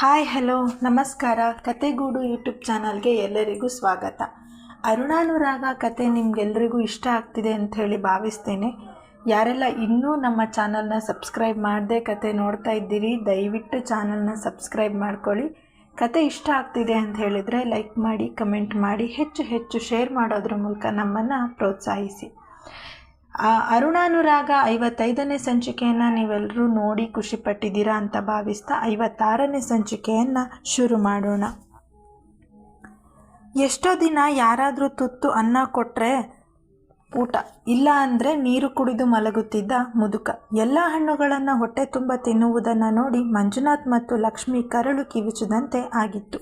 Hi, hello, ನಮಸ್ಕಾರ. ಕತೆಗೂಡು YouTube ಚಾನಲ್ಗೆ ಎಲ್ಲರಿಗೂ ಸ್ವಾಗತ. ಅರುಣಾನುರಾಗ ಕತೆ ನಿಮಗೆಲ್ಲರಿಗೂ ಇಷ್ಟ ಆಗ್ತಿದೆ ಅಂತ ಹೇಳಿ ಭಾವಿಸ್ತೇನೆ. ಯಾರೆಲ್ಲ ಇನ್ನೂ ನಮ್ಮ ಚಾನಲ್ನ ಸಬ್ಸ್ಕ್ರೈಬ್ ಮಾಡದೆ ಕತೆ ನೋಡ್ತಾ ಇದ್ದೀರಿ, ದಯವಿಟ್ಟು ಚಾನಲ್ನ ಸಬ್ಸ್ಕ್ರೈಬ್ ಮಾಡ್ಕೊಳ್ಳಿ. ಕತೆ ಇಷ್ಟ ಆಗ್ತಿದೆ ಅಂತ ಹೇಳಿದರೆ ಲೈಕ್ ಮಾಡಿ, ಕಮೆಂಟ್ ಮಾಡಿ, ಹೆಚ್ಚು ಹೆಚ್ಚು ಶೇರ್ ಮಾಡೋದ್ರ ಮೂಲಕ ನಮ್ಮನ್ನು ಪ್ರೋತ್ಸಾಹಿಸಿ. ಆ ಅರುಣಾನುರಾಗ ಐವತ್ತೈದನೇ ಸಂಚಿಕೆಯನ್ನು ನೀವೆಲ್ಲರೂ ನೋಡಿ ಖುಷಿಪಟ್ಟಿದ್ದೀರಾ ಅಂತ ಭಾವಿಸ್ತಾ ಐವತ್ತಾರನೇ ಸಂಚಿಕೆಯನ್ನು ಶುರು ಮಾಡೋಣ. ಎಷ್ಟೋ ದಿನ ಯಾರಾದರೂ ತುತ್ತು ಅನ್ನ ಕೊಟ್ಟರೆ ಊಟ, ಇಲ್ಲ ಅಂದರೆ ನೀರು ಕುಡಿದು ಮಲಗುತ್ತಿದ್ದ ಮುದುಕ. ಎಲ್ಲ ಹಣ್ಣುಗಳನ್ನು ಹೊಟ್ಟೆ ತುಂಬ ತಿನ್ನುವುದನ್ನು ನೋಡಿ ಮಂಜುನಾಥ್ ಮತ್ತು ಲಕ್ಷ್ಮಿ ಕರಳು ಕಿವಿಚದಂತೆ ಆಗಿತ್ತು.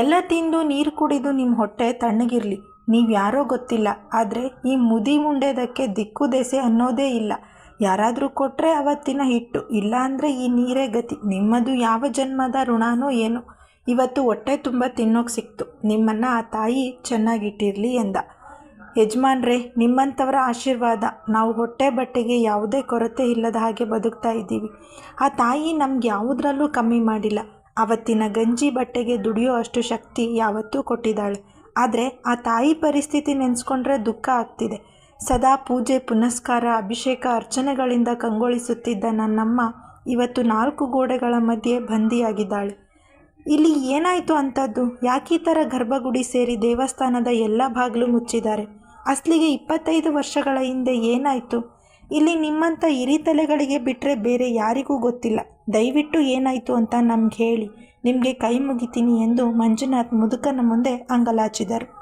ಎಲ್ಲ ತಿಂದು ನೀರು ಕುಡಿದು ನಿಮ್ಮ ಹೊಟ್ಟೆ ತಣ್ಣಗಿರಲಿ. ನೀವು ಯಾರೋ ಗೊತ್ತಿಲ್ಲ, ಆದರೆ ಈ ಮುದಿ ಮುಂಡೆದಕ್ಕೆ ದಿಕ್ಕು ದೆಸೆ ಅನ್ನೋದೇ ಇಲ್ಲ. ಯಾರಾದರೂ ಕೊಟ್ಟರೆ ಅವತ್ತಿನ ಹಿಟ್ಟು ಇಲ್ಲ ಅಂದರೆ ಈ ನೀರೇ ಗತಿ ನಿಮ್ಮದು ಯಾವ ಜನ್ಮದ ಋಣನೋ ಏನು. ಇವತ್ತು ಹೊಟ್ಟೆ ತುಂಬ ತಿನ್ನೋಕೆ ಸಿಕ್ತು. ನಿಮ್ಮನ್ನು ಆ ತಾಯಿ ಚೆನ್ನಾಗಿಟ್ಟಿರಲಿ ಎಂದ. ಯಜಮಾನ್ರೇ, ನಿಮ್ಮಂಥವರ ಆಶೀರ್ವಾದ. ನಾವು ಹೊಟ್ಟೆ ಬಟ್ಟೆಗೆ ಯಾವುದೇ ಕೊರತೆ ಇಲ್ಲದ ಹಾಗೆ ಬದುಕ್ತಾ ಇದ್ದೀವಿ. ಆ ತಾಯಿ ನಮ್ಗೆ ಯಾವುದರಲ್ಲೂ ಕಮ್ಮಿ ಮಾಡಿಲ್ಲ. ಅವತ್ತಿನ ಗಂಜಿ ಬಟ್ಟೆಗೆ ದುಡಿಯೋ ಅಷ್ಟು ಶಕ್ತಿ ಯಾವತ್ತೂ ಕೊಟ್ಟಿದ್ದಾಳೆ. ಆದರೆ ಆ ತಾಯಿ ಪರಿಸ್ಥಿತಿ ನೆನೆಸ್ಕೊಂಡ್ರೆ ದುಃಖ ಆಗ್ತಿದೆ. ಸದಾ ಪೂಜೆ, ಪುನಸ್ಕಾರ, ಅಭಿಷೇಕ, ಅರ್ಚನೆಗಳಿಂದ ಕಂಗೊಳಿಸುತ್ತಿದ್ದ ನನ್ನಮ್ಮ ಇವತ್ತು ನಾಲ್ಕು ಗೋಡೆಗಳ ಮಧ್ಯೆ ಬಂದಿಯಾಗಿದ್ದಾಳೆ. ಇಲ್ಲಿ ಏನಾಯಿತು ಅಂಥದ್ದು ಯಾಕೆ ಥರ ಗರ್ಭಗುಡಿ ಸೇರಿ ದೇವಸ್ಥಾನದ ಎಲ್ಲ ಬಾಗಿಲು ಮುಚ್ಚಿದ್ದಾರೆ? ಅಸಲಿಗೆ ಇಪ್ಪತ್ತೈದು ವರ್ಷಗಳ ಹಿಂದೆ ಏನಾಯಿತು? ಇಲ್ಲಿ ನಿಮ್ಮಂಥ ಹಿರಿತಲೆಗಳಿಗೆ ಬಿಟ್ಟರೆ ಬೇರೆ ಯಾರಿಗೂ ಗೊತ್ತಿಲ್ಲ. ದಯವಿಟ್ಟು ಏನಾಯಿತು ಅಂತ ನಮ್ಗೆ ಹೇಳಿ. ನಿಮಗೆ ಕೈ ಮುಗಿತೀನಿ ಎಂದು ಮಂಜುನಾಥ್ ಮುದುಕನ ಮುಂದೆ ಅಂಗಲಾಚಿದರು.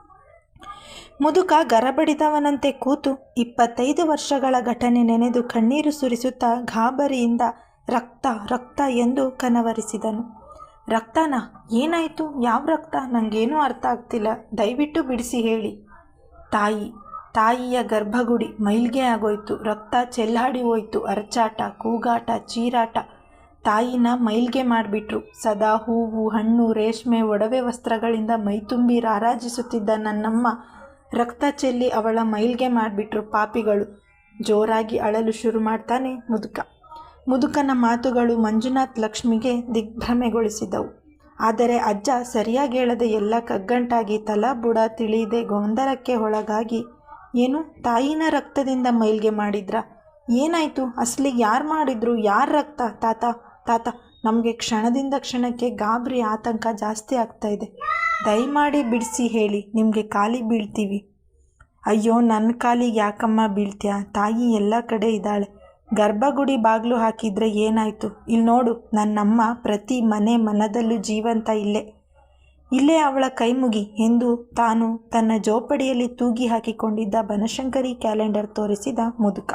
ಮುದುಕ ಗರಬಡಿದವನಂತೆ ಕೂತು ಇಪ್ಪತ್ತೈದು ವರ್ಷಗಳ ಘಟನೆ ನೆನೆದು ಕಣ್ಣೀರು ಸುರಿಸುತ್ತಾ ಗಾಬರಿಯಿಂದ ರಕ್ತ ರಕ್ತ ಎಂದು ಕನವರಿಸಿದನು. ರಕ್ತನ? ಏನಾಯಿತು? ಯಾವ ರಕ್ತ? ನನಗೇನೂ ಅರ್ಥ ಆಗ್ತಿಲ್ಲ. ದಯವಿಟ್ಟು ಬಿಡಿಸಿ ಹೇಳಿ. ತಾಯಿ, ತಾಯಿಯ ಗರ್ಭಗುಡಿ ಮೈಲ್ಗೆ ಆಗೋಯ್ತು. ರಕ್ತ ಚೆಲ್ಲಾಡಿ ಹೋಯ್ತು. ಅರಚಾಟ, ಕೂಗಾಟ, ಚೀರಾಟ ತಾಯಿನ ಮೈಲ್ಗೆ ಮಾಡಿಬಿಟ್ರು. ಸದಾ ಹೂವು, ಹಣ್ಣು, ರೇಷ್ಮೆ, ಒಡವೆ ವಸ್ತ್ರಗಳಿಂದ ಮೈತುಂಬಿ ರಾರಾಜಿಸುತ್ತಿದ್ದ ನನ್ನಮ್ಮ ರಕ್ತ ಚೆಲ್ಲಿ ಅವಳ ಮೈಲ್ಗೆ ಮಾಡಿಬಿಟ್ರು ಪಾಪಿಗಳು. ಜೋರಾಗಿ ಅಳಲು ಶುರು ಮಾಡ್ತಾನೆ ಮುದುಕ. ಮುದುಕನ ಮಾತುಗಳು ಮಂಜುನಾಥ್ ಲಕ್ಷ್ಮಿಗೆ ದಿಗ್ಭ್ರಮೆಗೊಳಿಸಿದವು. ಆದರೆ ಅಜ್ಜ ಸರಿಯಾಗಿ ಹೇಳದೆ ಎಲ್ಲ ಕಗ್ಗಂಟಾಗಿ ತಲಾ ಬುಡ ತಿಳಿಯದೆ ಗೊಂದಲಕ್ಕೆ ಒಳಗಾಗಿ, ಏನು, ತಾಯಿನ ರಕ್ತದಿಂದ ಮೈಲ್ಗೆ ಮಾಡಿದ್ರ? ಏನಾಯಿತು? ಅಸಲಿಗೆ ಯಾರು ಮಾಡಿದ್ರು? ಯಾರ ರಕ್ತ, ತಾತ? ತಾತ, ನಮಗೆ ಕ್ಷಣದಿಂದ ಕ್ಷಣಕ್ಕೆ ಗಾಬರಿ ಆತಂಕ ಜಾಸ್ತಿ ಆಗ್ತಾ ಇದೆ. ದಯಮಾಡಿ ಬಿಡಿಸಿ ಹೇಳಿ, ನಿಮಗೆ ಖಾಲಿ ಬೀಳ್ತೀವಿ. ಅಯ್ಯೋ ನನ್ನ ಕಾಲಿಗೆ ಯಾಕಮ್ಮ ಬೀಳ್ತೀಯ? ತಾಯಿ ಎಲ್ಲ ಕಡೆ ಇದ್ದಾಳೆ. ಗರ್ಭಗುಡಿ ಬಾಗಿಲು ಹಾಕಿದರೆ ಏನಾಯಿತು? ಇಲ್ಲಿ ನೋಡು, ನನ್ನಮ್ಮ ಪ್ರತಿ ಮನೆ ಮನದಲ್ಲೂ ಜೀವಂತ ಇಲ್ಲೇ. ಇಲ್ಲೇ ಅವಳ ಕೈಮುಗಿ ಎಂದು ತಾನು ತನ್ನ ಜೋಪಡಿಯಲ್ಲಿ ತೂಗಿ ಹಾಕಿಕೊಂಡಿದ್ದ ಬನಶಂಕರಿ ಕ್ಯಾಲೆಂಡರ್ ತೋರಿಸಿದ ಮುದುಕ.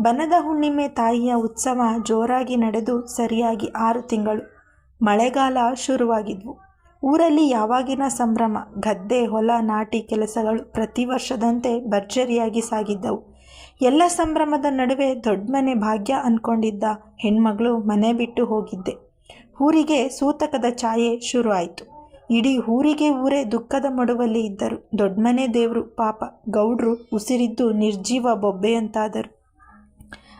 ಬನದ ಹುಣ್ಣಿಮೆ ತಾಯಿಯ ಉತ್ಸವ ಜೋರಾಗಿ ನಡೆದು ಸರಿಯಾಗಿ ಆರು ತಿಂಗಳು. ಮಳೆಗಾಲ ಶುರುವಾಗಿದ್ವು. ಊರಲ್ಲಿ ಯಾವಾಗಿನ ಸಂಭ್ರಮ, ಗದ್ದೆ, ಹೊಲ, ನಾಟಿ ಕೆಲಸಗಳು ಪ್ರತಿ ವರ್ಷದಂತೆ ಭರ್ಜರಿಯಾಗಿ ಸಾಗಿದ್ದವು. ಎಲ್ಲ ಸಂಭ್ರಮದ ನಡುವೆ ದೊಡ್ಡ ಮನೆ ಭಾಗ್ಯ ಅಂದ್ಕೊಂಡಿದ್ದ ಹೆಣ್ಮಗಳು ಮನೆ ಬಿಟ್ಟು ಹೋಗಿದ್ದೆ. ಊರಿಗೆ ಸೂತಕದ ಛಾಯೆ ಶುರುವಾಯಿತು. ಇಡೀ ಊರಿಗೆ ಊರೇ ದುಃಖದ ಮಡುವಲ್ಲಿ ಇದ್ದರು. ದೊಡ್ಡಮನೆ ದೇವರು ಪಾಪ, ಗೌಡ್ರು ಉಸಿರಿದ್ದು ನಿರ್ಜೀವ ಬೊಬ್ಬೆಯಂತಾದರು.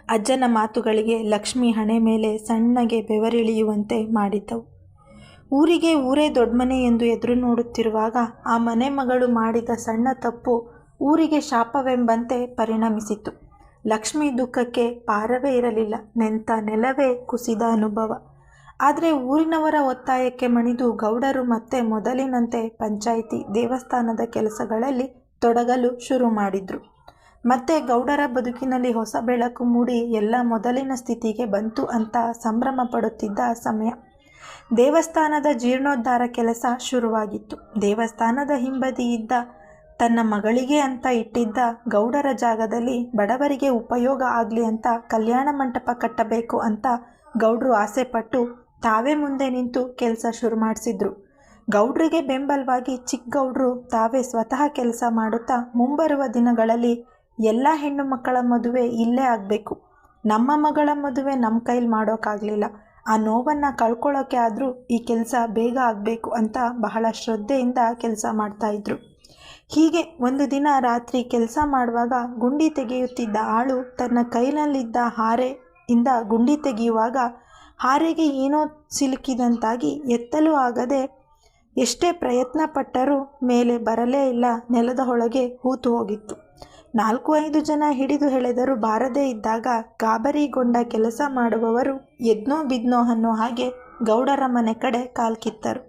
ಅಜ್ಜನ ಮಾತುಗಳಿಗೆ ಲಕ್ಷ್ಮಿ ಹಣೆ ಮೇಲೆ ಸಣ್ಣಗೆ ಬೆವರಿಳಿಯುವಂತೆ ಮಾಡಿದ್ದವು. ಊರಿಗೆ ಊರೇ ದೊಡ್ಡ ಮನೆ ಎಂದು ಎದುರು ನೋಡುತ್ತಿರುವಾಗ ಆ ಮನೆ ಮಗಳು ಮಾಡಿದ ಸಣ್ಣ ತಪ್ಪು ಊರಿಗೆ ಶಾಪವೆಂಬಂತೆ ಪರಿಣಮಿಸಿತು ಲಕ್ಷ್ಮಿ ದುಃಖಕ್ಕೆ ಪಾರವೇ ಇರಲಿಲ್ಲ, ನೆಂತ ನೆಲವೇ ಕುಸಿದ ಅನುಭವ. ಆದರೆ ಊರಿನವರ ಒತ್ತಾಯಕ್ಕೆ ಮಣಿದು ಗೌಡರು ಮತ್ತೆ ಮೊದಲಿನಂತೆ ಪಂಚಾಯಿತಿ ದೇವಸ್ಥಾನದ ಕೆಲಸಗಳಲ್ಲಿ ತೊಡಗಲು ಶುರು ಮಾಡಿದ್ರು. ಮತ್ತೆ ಗೌಡರ ಬದುಕಿನಲ್ಲಿ ಹೊಸ ಬೆಳಕು ಮೂಡಿ ಎಲ್ಲ ಮೊದಲಿನ ಸ್ಥಿತಿಗೆ ಬಂತು ಅಂತ ಸಂಭ್ರಮ ಪಡುತ್ತಿದ್ದ ಸಮಯ. ದೇವಸ್ಥಾನದ ಜೀರ್ಣೋದ್ಧಾರ ಕೆಲಸ ಶುರುವಾಗಿತ್ತು. ದೇವಸ್ಥಾನದ ಹಿಂಬದಿ ಇದ್ದ, ತನ್ನ ಮಗಳಿಗೆ ಅಂತ ಇಟ್ಟಿದ್ದ ಗೌಡರ ಜಾಗದಲ್ಲಿ ಬಡವರಿಗೆ ಉಪಯೋಗ ಆಗಲಿ ಅಂತ ಕಲ್ಯಾಣ ಮಂಟಪ ಕಟ್ಟಬೇಕು ಅಂತ ಗೌಡರು ಆಸೆಪಟ್ಟು ತಾವೇ ಮುಂದೆ ನಿಂತು ಕೆಲಸ ಶುರು ಮಾಡಿಸಿದ್ರು. ಗೌಡ್ರಿಗೆ ಬೆಂಬಲವಾಗಿ ಚಿಕ್ಕ ಗೌಡ್ರು ತಾವೇ ಸ್ವತಃ ಕೆಲಸ ಮಾಡುತ್ತಾ ಮುಂಬರುವ ದಿನಗಳಲ್ಲಿ ಎಲ್ಲ ಹೆಣ್ಣು ಮಕ್ಕಳ ಮದುವೆ ಇಲ್ಲೇ ಆಗಬೇಕು. ನಮ್ಮ ಮಗಳ ಮದುವೆ ನಮ್ಮ ಕೈಲಿ ಮಾಡೋಕ್ಕಾಗಲಿಲ್ಲ ಆ ನೋವನ್ನು ಕಳ್ಕೊಳ್ಳೋಕ್ಕೆ ಆದರೂ ಈ ಕೆಲಸ ಬೇಗ ಆಗಬೇಕು ಅಂತ ಬಹಳ ಶ್ರದ್ಧೆಯಿಂದ ಕೆಲಸ ಮಾಡ್ತಾಯಿದ್ರು ಹೀಗೆ ಒಂದು ದಿನ ರಾತ್ರಿ ಕೆಲಸ ಮಾಡುವಾಗ ಗುಂಡಿ ತೆಗೆಯುತ್ತಿದ್ದ ಆಳು ತನ್ನ ಕೈನಲ್ಲಿದ್ದ ಹಾರೆಯಿಂದ ಗುಂಡಿ ತೆಗೆಯುವಾಗ ಹಾರೆಗೆ ಏನೋ ಸಿಲುಕಿದಂತಾಗಿ ಎತ್ತಲು ಆಗದೆ ಎಷ್ಟೇ ಪ್ರಯತ್ನ ಪಟ್ಟರೂ ಮೇಲೆ ಬರಲೇ ಇಲ್ಲ, ನೆಲದ ಒಳಗೆ ಹೂತು ಹೋಗಿತ್ತು. ನಾಲ್ಕು ಐದು ಜನ ಹಿಡಿದು ಎಳೆದರೂ ಬಾರದೇ ಇದ್ದಾಗ ಗಾಬರಿಗೊಂಡ ಕೆಲಸ ಮಾಡುವವರು ಎದ್ನೋ ಬಿದ್ನೋ ಅನ್ನೋ ಹಾಗೆ ಗೌಡರ ಮನೆ ಕಡೆ ಕಾಲ್ಕಿತ್ತರು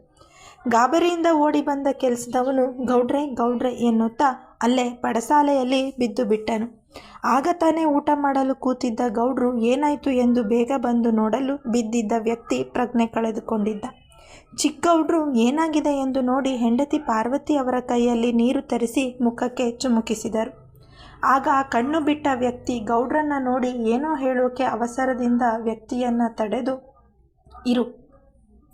ಗಾಬರಿಯಿಂದ ಓಡಿ ಬಂದ ಕೆಲಸದವನು, ಗೌಡ್ರೆ ಗೌಡ್ರೆ ಎನ್ನುತ್ತಾ ಅಲ್ಲೇ ಪಡಸಾಲೆಯಲ್ಲಿ ಬಿದ್ದು ಬಿಟ್ಟನು. ಆಗ ತಾನೇ ಊಟ ಮಾಡಲು ಕೂತಿದ್ದ ಗೌಡ್ರು, ಏನಾಯಿತು ಎಂದು ಬೇಗ ಬಂದು ನೋಡಲು ಬಿದ್ದಿದ್ದ ವ್ಯಕ್ತಿ ಪ್ರಜ್ಞೆ ಕಳೆದುಕೊಂಡಿದ್ದ. ಚಿಕ್ಕಗೌಡ್ರು ಏನಾಗಿದೆ ಎಂದು ನೋಡಿ ಹೆಂಡತಿ ಪಾರ್ವತಿ ಅವರ ಕೈಯಲ್ಲಿ ನೀರು ತರಿಸಿ ಮುಖಕ್ಕೆ ಚುಮುಕಿಸಿದರು. ಆಗ ಕಣ್ಣು ಬಿಟ್ಟ ವ್ಯಕ್ತಿ ಗೌಡ್ರನ್ನ ನೋಡಿ ಏನೋ ಹೇಳೋಕೆ ಅವಸರದಿಂದ ವ್ಯಕ್ತಿಯನ್ನು ತಡೆದು, ಇರು,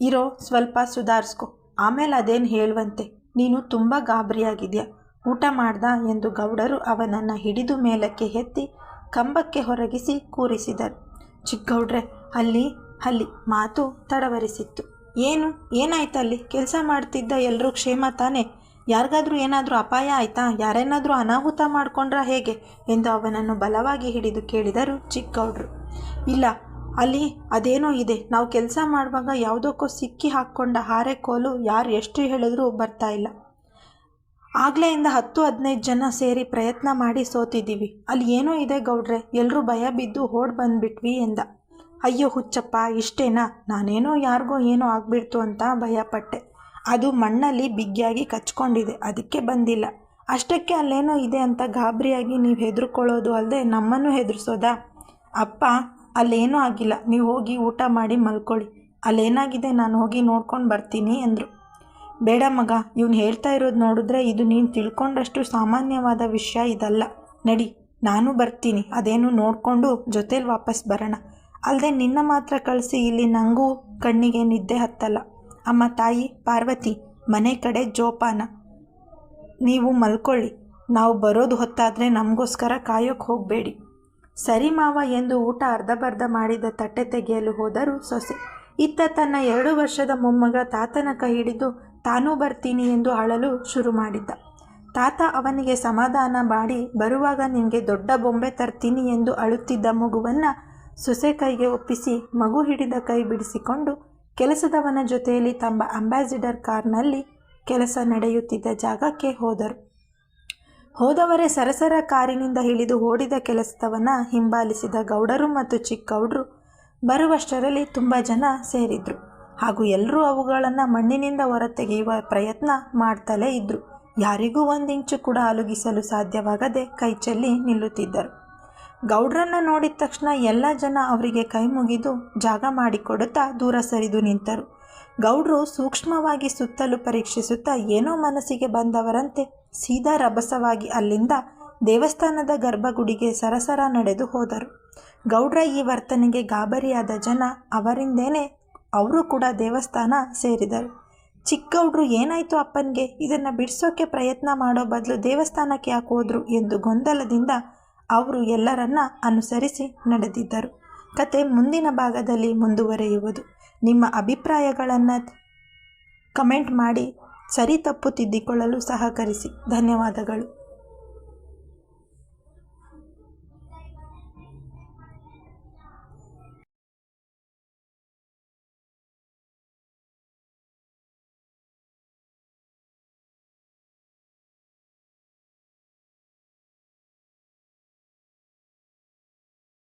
ಇರೋ, ಸ್ವಲ್ಪ ಸುಧಾರಿಸ್ಕೊ. ಆಮೇಲೆ ಅದೇನು ಹೇಳುವಂತೆ? ನೀನು ತುಂಬ ಗಾಬರಿಯಾಗಿದೆಯಾ. ಊಟ ಮಾಡ್ದ ಎಂದು ಗೌಡರು ಅವನನ್ನು ಹಿಡಿದು ಮೇಲಕ್ಕೆ ಎತ್ತಿ ಕಂಬಕ್ಕೆ ಹೊರಗಿಸಿ ಕೂರಿಸಿದರು. ಚಿಕ್ಕಗೌಡ್ರೆ ಅಲ್ಲಿ ಅಲ್ಲಿ ಮಾತು ತಡವರಿಸಿತ್ತು. ಏನು? ಏನಾಯ್ತಲ್ಲಿ? ಕೆಲಸ ಮಾಡ್ತಿದ್ದ ಎಲ್ಲರೂ ಕ್ಷೇಮ ತಾನೇ? ಯಾರಿಗಾದ್ರೂ ಏನಾದರೂ ಅಪಾಯ ಆಯ್ತಾ? ಯಾರೇನಾದರೂ ಅನಾಹುತ ಮಾಡ್ಕೊಂಡ್ರ ಹೇಗೆ? ಎಂದು ಅವನನ್ನು ಬಲವಾಗಿ ಹಿಡಿದು ಕೇಳಿದರು ಚಿಕ್ಕೌಡ್ರು ಇಲ್ಲ, ಅಲ್ಲಿ ಅದೇನೋ ಇದೆ. ನಾವು ಕೆಲಸ ಮಾಡುವಾಗ ಯಾವುದಕ್ಕೋ ಸಿಕ್ಕಿ ಹಾಕ್ಕೊಂಡ ಹಾರೆ ಕೋಲು ಯಾರು ಎಷ್ಟು ಹೇಳಿದ್ರೂ ಬರ್ತಾ ಇಲ್ಲ. ಆಗ್ಲೆಯಿಂದ ಹತ್ತು, ಹದಿನೈದು ಜನ ಸೇರಿ ಪ್ರಯತ್ನ ಮಾಡಿ ಸೋತಿದ್ದೀವಿ. ಅಲ್ಲಿ ಏನೋ ಇದೆ ಗೌಡ್ರೆ ಎಲ್ಲರೂ ಭಯ ಬಿದ್ದು ಓಡ್ ಬಂದ್ಬಿಟ್ವಿ ಎಂದ. ಅಯ್ಯೋ ಹುಚ್ಚಪ್ಪ, ಇಷ್ಟೇನಾ? ನಾನೇನೋ ಯಾರಿಗೋ ಏನೋ ಆಗ್ಬಿಡ್ತು ಅಂತ ಭಯಪಟ್ಟೆ. ಅದು ಮಣ್ಣಲ್ಲಿ ಬಿಗಿಯಾಗಿ ಕಚ್ಕೊಂಡಿದೆ, ಅದಕ್ಕೆ ಬಂದಿಲ್ಲ. ಅಷ್ಟಕ್ಕೆ ಅಲ್ಲೇನೋ ಇದೆ ಅಂತ ಗಾಬರಿಯಾಗಿ ನೀವು ಹೆದರ್ಕೊಳ್ಳೋದು ಅಲ್ಲದೆ ನಮ್ಮನ್ನು ಹೆದರ್ಸೋದಾ? ಅಪ್ಪ, ಅಲ್ಲೇನೂ ಆಗಿಲ್ಲ. ನೀವು ಹೋಗಿ ಊಟ ಮಾಡಿ ಮಲ್ಕೊಳ್ಳಿ. ಅಲ್ಲೇನಾಗಿದೆ? ನಾನು ಹೋಗಿ ನೋಡ್ಕೊಂಡು ಬರ್ತೀನಿ ಅಂದರು. ಬೇಡ ಮಗ, ಇವನು ಹೇಳ್ತಾ ಇರೋದು ನೋಡಿದ್ರೆ ಇದು ನೀನು ತಿಳ್ಕೊಂಡಷ್ಟು ಸಾಮಾನ್ಯವಾದ ವಿಷಯ ಇದಲ್ಲ. ನಡಿ, ನಾನು ಬರ್ತೀನಿ. ಅದೇನು ನೋಡಿಕೊಂಡು ಜೊತೇಲಿ ವಾಪಸ್ ಬರೋಣ. ಅಲ್ಲದೆ ನಿನ್ನ ಮಾತ್ರ ಕಳಿಸಿ ಇಲ್ಲಿ ನನಗೂ ಕಣ್ಣಿಗೆ ನಿದ್ದೆ ಹತ್ತಲ್ಲ. ಅಮ್ಮ ತಾಯಿ, ಪಾರ್ವತಿ, ಮನೆ ಕಡೆ ಜೋಪಾನ. ನೀವು ಮಲ್ಕೊಳ್ಳಿ. ನಾವು ಬರೋದು ಹೊತ್ತಾದರೆ ನಮಗೋಸ್ಕರ ಕಾಯೋಕ್ಕೆ ಹೋಗಬೇಡಿ. ಸರಿ ಮಾವ ಎಂದು ಊಟ ಅರ್ಧಬರ್ಧ ಮಾಡಿದ ತಟ್ಟೆ ತೆಗೆಯಲು ಹೋದರು ಸೊಸೆ, ಇತ್ತ ತನ್ನ ಎರಡು ವರ್ಷದ ಮೊಮ್ಮಗ ತಾತನ ಕೈ ಹಿಡಿದು ತಾನೂ ಬರ್ತೀನಿ ಎಂದು ಅಳಲು ಶುರು ಮಾಡಿದ್ದ. ತಾತ ಅವನಿಗೆ ಸಮಾಧಾನ ಮಾಡಿ, ಬರುವಾಗ ನಿನಗೆ ದೊಡ್ಡ ಬೊಂಬೆ ತರ್ತೀನಿ ಎಂದು ಅಳುತ್ತಿದ್ದ ಮಗುವನ್ನು ಸೊಸೆ ಕೈಗೆ ಒಪ್ಪಿಸಿ ಮಗು ಹಿಡಿದ ಕೈ ಬಿಡಿಸಿಕೊಂಡು ಕೆಲಸದವನ ಜೊತೆಯಲ್ಲಿ ತಮ್ಮ ಅಂಬಾಸಿಡರ್ ಕಾರ್ನಲ್ಲಿ ಕೆಲಸ ನಡೆಯುತ್ತಿದ್ದ ಜಾಗಕ್ಕೆ ಹೋದರು. ಹೋದವರೇ ಸರಸರ ಕಾರಿನಿಂದ ಇಳಿದು ಓಡಿದ ಕೆಲಸದವನ ಹಿಂಬಾಲಿಸಿದ ಗೌಡರು ಮತ್ತು ಚಿಕ್ಕಗೌಡರು ಬರುವಷ್ಟರಲ್ಲಿ ತುಂಬ ಜನ ಸೇರಿದ್ರು. ಹಾಗೂ ಎಲ್ಲರೂ ಅವುಗಳನ್ನು ಮಣ್ಣಿನಿಂದ ಹೊರತೆಗೆಯುವ ಪ್ರಯತ್ನ ಮಾಡ್ತಲೇ ಇದ್ದರು ಯಾರಿಗೂ ಒಂದಿಂಚು ಕೂಡ ಅಲುಗಿಸಲು ಸಾಧ್ಯವಾಗದೆ ಕೈ ಚೆಲ್ಲಿ ನಿಲ್ಲುತ್ತಿದ್ದರು. ಗೌಡ್ರನ್ನ ನೋಡಿದ ತಕ್ಷಣ ಎಲ್ಲ ಜನ ಅವರಿಗೆ ಕೈ ಮುಗಿದು ಜಾಗ ಮಾಡಿಕೊಡುತ್ತಾ ದೂರ ಸರಿದು ನಿಂತರು. ಗೌಡ್ರು ಸೂಕ್ಷ್ಮವಾಗಿ ಸುತ್ತಲೂ ಪರೀಕ್ಷಿಸುತ್ತಾ ಏನೋ ಮನಸ್ಸಿಗೆ ಬಂದವರಂತೆ ಸೀದಾ ರಭಸವಾಗಿ ಅಲ್ಲಿಂದ ದೇವಸ್ಥಾನದ ಗರ್ಭಗುಡಿಗೆ ಸರಸರ ನಡೆದು ಹೋದರು. ಗೌಡ್ರ ಈ ವರ್ತನೆಗೆ ಗಾಬರಿಯಾದ ಜನ ಅವರಿಂದೇನೆ ಅವರು ಕೂಡ ದೇವಸ್ಥಾನ ಸೇರಿದರು. ಚಿಕ್ಕಗೌಡ್ರು ಏನಾಯಿತು ಅಪ್ಪನಿಗೆ? ಇದನ್ನು ಬಿಡಿಸೋಕ್ಕೆ ಪ್ರಯತ್ನ ಮಾಡೋ ಬದಲು ದೇವಸ್ಥಾನಕ್ಕೆ ಯಾಕೆ ಹೋದರು? ಎಂದು ಗೊಂದಲದಿಂದ ಅವರು ಎಲ್ಲರನ್ನ ಅನುಸರಿಸಿ ನಡೆದಿದ್ದರು. ಕತೆ ಮುಂದಿನ ಭಾಗದಲ್ಲಿ ಮುಂದುವರೆಯುವುದು. ನಿಮ್ಮ ಅಭಿಪ್ರಾಯಗಳನ್ನು ಕಮೆಂಟ್ ಮಾಡಿ, ಸರಿ ತಪ್ಪು ತಿದ್ದಿಕೊಳ್ಳಲು ಸಹಕರಿಸಿ. ಧನ್ಯವಾದಗಳು.